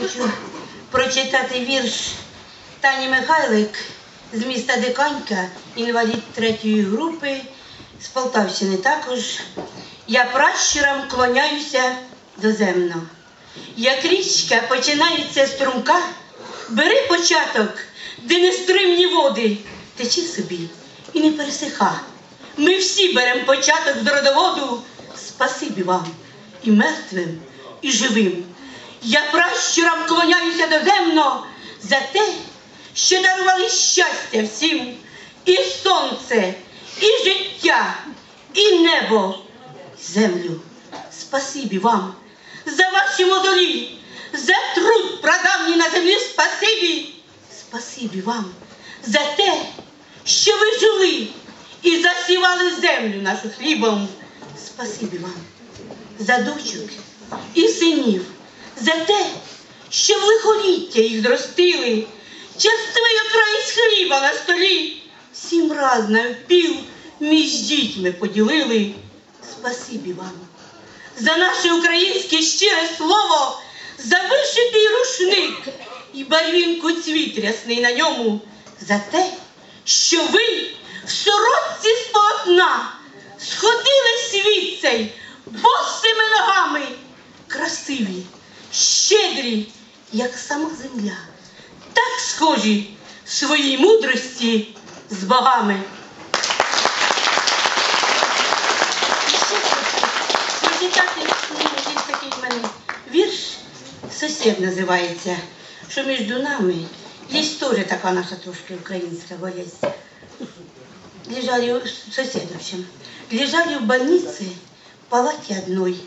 хочу прочитати вірш Тані Михайлик з міста Диканька, інвалід третьої групи з Полтавщини також. Я пращурам клоняюся доземно. Як річка починається струмка, бери початок, де нестримні води, течи собі і не пересиха. Ми всі беремо початок з родоводу, спасибі вам і мертвим, і живим. Я пращурам клоняюся доземно за те, що дарували щастя всім, і сонце, і життя, і небо, землю. Спасибі вам за ваші модулі, за труд прадавній на землі спасибі. Спасибі вам за те, що ви жили і засівали землю нашу хлібом. Спасибі вам за дочок і синів, за те, що в лихоліття їх зростили, частує край з хліба на столі, сім раз навпіл між дітьми поділили. Спасибі вам за наше українське щире слово, за вишитий рушник і барвінку цвіт рясний на ньому, за те, що ви в сорочці з полотна сходили світ цей босими ногами, красиві, щедрі, як сама земля, так схожі в своїй мудрості з богами. Вірш, сусід називається, що між нами є теж така наша трошки українська болезнь. Лежали, сосед, в общем, лежали в больнице в палате одной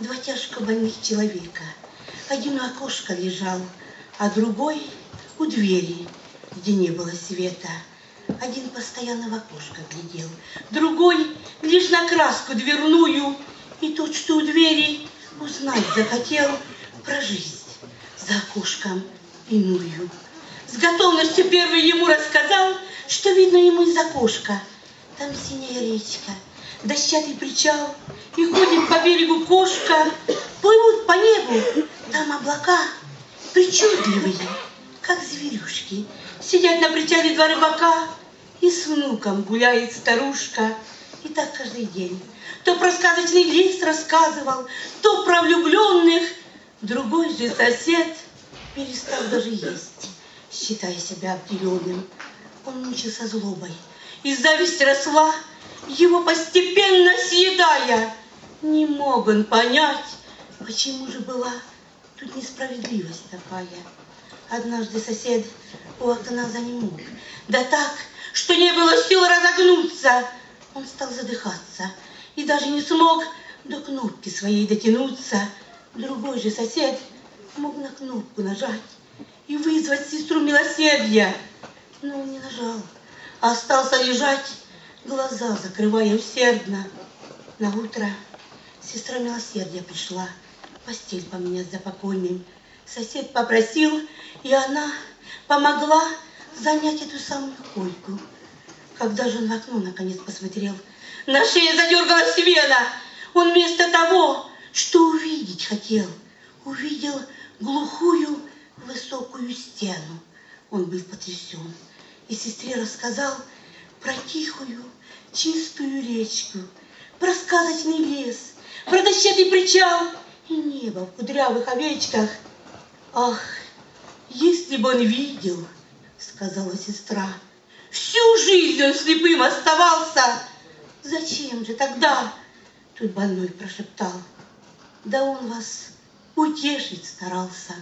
два тяжко больных человека. Один у окошка лежал, а другой у двери, где не было света. Один постоянно в окошко глядел, другой лишь на краску дверную, и тот, что у двери, узнать захотел про жизнь за окошком иную. С готовностью первый ему рассказал, что видно ему из окошка. Там синяя речка, дощатый причал, и ходит по берегу кошка, плывут по небу, там облака причудливые, как зверюшки. Сидят на причале два рыбака, и с внуком гуляет старушка. И так каждый день. То про сказочный лес рассказывал, то про влюбленных. Другой же сосед перестал даже есть, считая себя обделенным. Он мучился злобой, и зависть росла, его постепенно съедая. Не мог он понять, почему же была тут несправедливость такая. Однажды сосед у окна занемог, да так, что не было сил разогнуться. Он стал задыхаться и даже не смог до кнопки своей дотянуться. Другой же сосед мог на кнопку нажать и вызвать сестру милосердия. Но он не нажал, а остался лежать, глаза закрывая усердно. На утро сестра милосердия пришла постель поменять за покойным. Сосед попросил, и она помогла занять эту самую койку. Когда же он в окно наконец посмотрел, на шее задергалась вена. Он вместо того, что увидеть хотел, увидел глухую высокую стену. Он был потрясен. И сестре рассказал про тихую, чистую речку, про сказочный лес, про дощатый причал и небо в кудрявых овечках. Ах, если бы он видел, сказала сестра, всю жизнь он слепым оставался. Зачем же тогда? Тут больной прошептал. Да он вас утешить старался.